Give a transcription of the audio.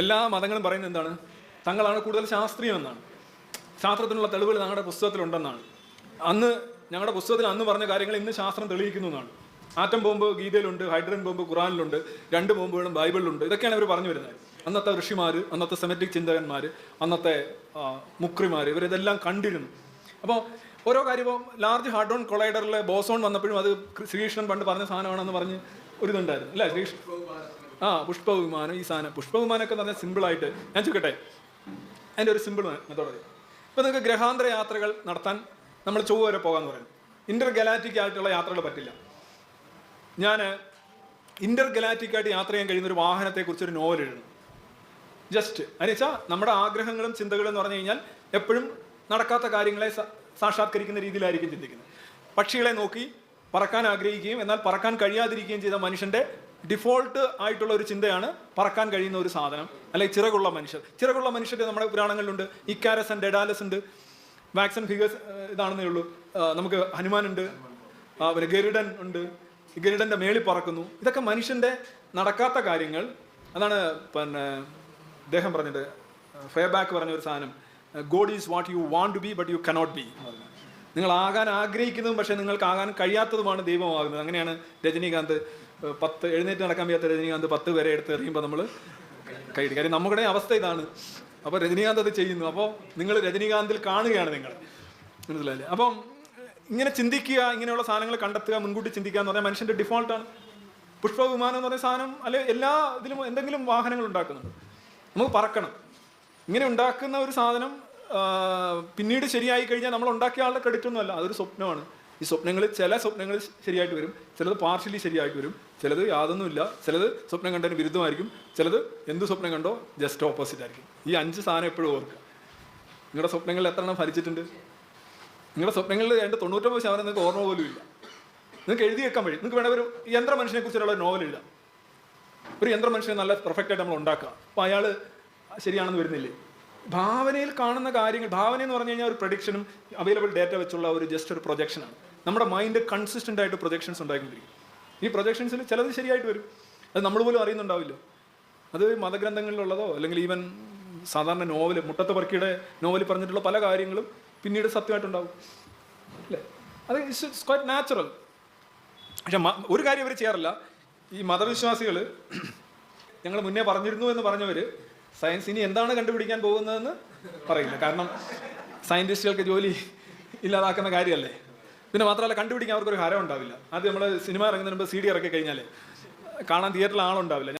എല്ലാ മതങ്ങളും പറയുന്നത് എന്താണ്? തങ്ങളാണ് കൂടുതൽ ശാസ്ത്രീയം എന്നാണ് ശാസ്ത്രത്തിനുള്ള തെളിവുകൾ ഞങ്ങളുടെ പുസ്തകത്തിലുണ്ടെന്നാണ്. അന്ന് ഞങ്ങളുടെ പുസ്തകത്തിൽ അന്ന് പറഞ്ഞ കാര്യങ്ങൾ ഇന്ന് ശാസ്ത്രം തെളിയിക്കുന്നു എന്നാണ്. ആറ്റം ബോംബ് ഗീതയിലുണ്ട് ഹൈഡ്രൻ ബോംബ് ഖുറാനിലുണ്ട് രണ്ട് ബോംബുകളും ബൈബിളിലുണ്ട്. ഇതൊക്കെയാണ് ഇവർ പറഞ്ഞു വരുന്നത്. അന്നത്തെ ഋഷിമാർ അന്നത്തെ സെമറ്റിക് ചിന്തകന്മാർ അന്നത്തെ മുക്രിമാർ ഇവരിതെല്ലാം കണ്ടിരുന്നു. അപ്പോൾ ഓരോ കാര്യവും ലാർജ് ഹാർഡോൺ കൊളൈഡറിലെ ബോസോൺ വന്നപ്പോഴും അത് ശ്രീകൃഷ്ണൻ പണ്ട് പറഞ്ഞ സാധനമാണെന്ന് പറഞ്ഞ് ഒരു ഇതുണ്ടായിരുന്നു അല്ലേ? ശ്രീകൃഷ്ണൻ ആ പുഷ്പവിമാനം ഈ സാധനം. പുഷ്പവിമാനമൊക്കെ എന്ന് പറഞ്ഞാൽ സിമ്പിളായിട്ട് ഞാൻ ചോദിക്കട്ടെ? അതിന്റെ ഒരു സിമ്പിൾ മെത്തോഡ് ഇപ്പം നിങ്ങൾക്ക് ഗ്രഹാന്തര യാത്രകൾ നടത്താൻ നമ്മൾ ചൊവ്വ വരെ പോകാമെന്ന് പറയുന്നു. ഇന്റർ ഗലാറ്റിക് ആയിട്ടുള്ള യാത്രകൾ പറ്റില്ല. ഞാൻ ഇന്റർ ഗലാറ്റിക് ആയിട്ട് യാത്ര ചെയ്യാൻ കഴിയുന്ന ഒരു വാഹനത്തെക്കുറിച്ച് ഒരു നോവൽ എഴുതുന്നു. ജസ്റ്റ് അതിനുവെച്ചാൽ വെച്ചാൽ നമ്മുടെ ആഗ്രഹങ്ങളും ചിന്തകളും എന്ന് പറഞ്ഞു കഴിഞ്ഞാൽ എപ്പോഴും നടക്കാത്ത കാര്യങ്ങളെ സാക്ഷാത്കരിക്കുന്ന രീതിയിലായിരിക്കും ചിന്തിക്കുന്നത്. പക്ഷികളെ നോക്കി പറക്കാൻ ആഗ്രഹിക്കുകയും എന്നാൽ പറക്കാൻ കഴിയാതിരിക്കുകയും ചെയ്ത മനുഷ്യന്റെ ഡിഫോൾട്ട് ആയിട്ടുള്ള ഒരു ചിന്തയാണ് പറക്കാൻ കഴിയുന്ന ഒരു സാധനം അല്ലെങ്കിൽ ചിറകുള്ള മനുഷ്യർ. ചിറകുള്ള മനുഷ്യർ നമ്മുടെ പുരാണങ്ങളിലുണ്ട്. ഇക്കാരസ് ആൻഡ് ഡെഡാലസ് ഉണ്ട്. വാക്സൺ ഫിഗേഴ്സ് ഇതാണെന്നേ ഉള്ളൂ. നമുക്ക് ഹനുമാനുണ്ട് പിന്നെ ഗരുഡൻ ഉണ്ട്. ഗരുഡന്റെ മേളിൽ പറക്കുന്നു. ഇതൊക്കെ മനുഷ്യന്റെ നടക്കാത്ത കാര്യങ്ങൾ. അതാണ് പിന്നെ അദ്ദേഹം പറഞ്ഞിട്ട് ഫെയർബാക്ക് പറഞ്ഞ ഒരു സാധനം. God is what you want to be but you cannot be നിങ്ങൾ ആകാൻ ആഗ്രഹിക്കുന്നതും പക്ഷേ നിങ്ങൾക്ക് ആകാൻ കഴിയാത്തതുമാണ് ദൈവമാകുന്നത്. അങ്ങനെയാണ് രജനീകാന്ത് പത്ത് എഴുന്നേറ്റ് നടക്കാൻ വയ്യാത്ത രജനീകാന്ത് പത്ത് വരെ എടുത്ത് എറിയുമ്പോൾ നമ്മൾ കഴിയും കാര്യം നമ്മുടെ അവസ്ഥ ഇതാണ്. അപ്പോൾ രജനീകാന്ത് അത് ചെയ്യുന്നു. അപ്പോൾ നിങ്ങൾ രജനീകാന്തിൽ കാണുകയാണ് നിങ്ങൾ. മനസ്സിലായില്ലേ? അപ്പം ഇങ്ങനെ ചിന്തിക്കുക ഇങ്ങനെയുള്ള സാധനങ്ങൾ കണ്ടെത്തുക മുൻകൂട്ടി ചിന്തിക്കുക എന്ന് പറഞ്ഞാൽ മനുഷ്യന്റെ ഡിഫോൾട്ടാണ് പുഷ്പവിമാനം എന്ന് പറയുന്ന സാധനം അല്ലെ എല്ലാ ഇതിലും എന്തെങ്കിലും വാഹനങ്ങൾ ഉണ്ടാക്കുന്നുണ്ട്. നമുക്ക് പറക്കണം. ഇങ്ങനെ ഉണ്ടാക്കുന്ന ഒരു സാധനം പിന്നീട് ശരിയായി കഴിഞ്ഞാൽ നമ്മൾ ഉണ്ടാക്കിയ ആളുടെ ക്രെഡിറ്റ് ഒന്നും അല്ല അതൊരു സ്വപ്നമാണ്. ഈ സ്വപ്നങ്ങൾ ചില സ്വപ്നങ്ങൾ ശരിയായിട്ട് വരും ചിലത് പാർഷ്യലി ശരിയായിട്ട് വരും ചിലത് യാതൊന്നുമില്ല ചിലത് സ്വപ്നം കണ്ടതിന് വിരുദ്ധമായിരിക്കും ചിലത് എന്ത് സ്വപ്നം കണ്ടോ ജസ്റ്റ് ഓപ്പോസിറ്റ് ആയിരിക്കും. ഈ അഞ്ച് സാധനം എപ്പോഴും ഓർക്കുക. നിങ്ങളുടെ സ്വപ്നങ്ങളിൽ എത്ര എണ്ണം ഫലിച്ചിട്ടുണ്ട് നിങ്ങളുടെ സ്വപ്നങ്ങളിൽ രണ്ട് തൊണ്ണൂറ്റൊമ്പത് ശതമാനം നിങ്ങൾക്ക് ഓർമ്മ പോലും ഇല്ല. നിങ്ങൾക്ക് എഴുതി വെക്കാൻ വഴി നിങ്ങൾക്ക് വേണമെങ്കിൽ ഒരു യന്ത്ര മനുഷ്യനെ കുറിച്ചുള്ള നോവൽ എഴുതാം. ഒരു യന്ത്ര മനുഷ്യനെ നല്ല പെർഫെക്റ്റായിട്ട് നമ്മൾ ഉണ്ടാക്കുക. അപ്പോൾ അയാൾ ശരിയാണെന്ന് വരുന്നില്ലേ? ഭാവനയിൽ കാണുന്ന കാര്യങ്ങൾ ഭാവന എന്ന് പറഞ്ഞു കഴിഞ്ഞാൽ ഒരു പ്രൊഡിക്ഷനും അവൈലബിൾ ഡേറ്റ വെച്ചുള്ള ഒരു ജസ്റ്റ് ഒരു പ്രൊജക്ഷനാണ് നമ്മുടെ മൈൻഡ് കൺസിസ്റ്റന്റ് ആയിട്ട് പ്രൊജക്ഷൻസ് ഉണ്ടായിക്കൊണ്ടിരിക്കും. ഈ പ്രൊജക്ഷൻസിൽ ചിലത് ശരിയായിട്ട് വരും. അത് നമ്മൾ പോലും അറിയുന്നുണ്ടാവില്ല. അത് മതഗ്രന്ഥങ്ങളിലുള്ളതോ അല്ലെങ്കിൽ ഈവൻ സാധാരണ നോവൽ മുട്ടത്ത് പറക്കിയുടെ നോവലിൽ പറഞ്ഞിട്ടുള്ള പല കാര്യങ്ങളും പിന്നീട് സത്യമായിട്ടുണ്ടാവും. അല്ലേ? അത് ഇറ്റ്സ് ക്വൈറ്റ് നാച്ചുറൽ പക്ഷെ ഒരു കാര്യം ഇവർ ചെയ്യാറില്ല. ഈ മതവിശ്വാസികൾ ഞങ്ങൾ മുന്നേ പറഞ്ഞിരുന്നു എന്ന് പറഞ്ഞവർ സയൻസ് ഇനി എന്താണ് കണ്ടുപിടിക്കാൻ പോകുന്നതെന്ന് പറയില്ല കാരണം സയന്റിസ്റ്റുകൾക്ക് ജോലി ഇല്ലാതാക്കുന്ന കാര്യമല്ലേ? പിന്നെ മാത്രമല്ല കണ്ടുപിടിക്കാൻ അവർക്കൊരു ഹരം ഉണ്ടാവില്ല. ആദ്യം നമ്മൾ സിനിമ ഇറങ്ങുന്നതിന് മുമ്പ് സി ഡി ഇറക്കി കഴിഞ്ഞാൽ കാണാൻ തിയേറ്ററിൽ ആളുണ്ടാവില്ല.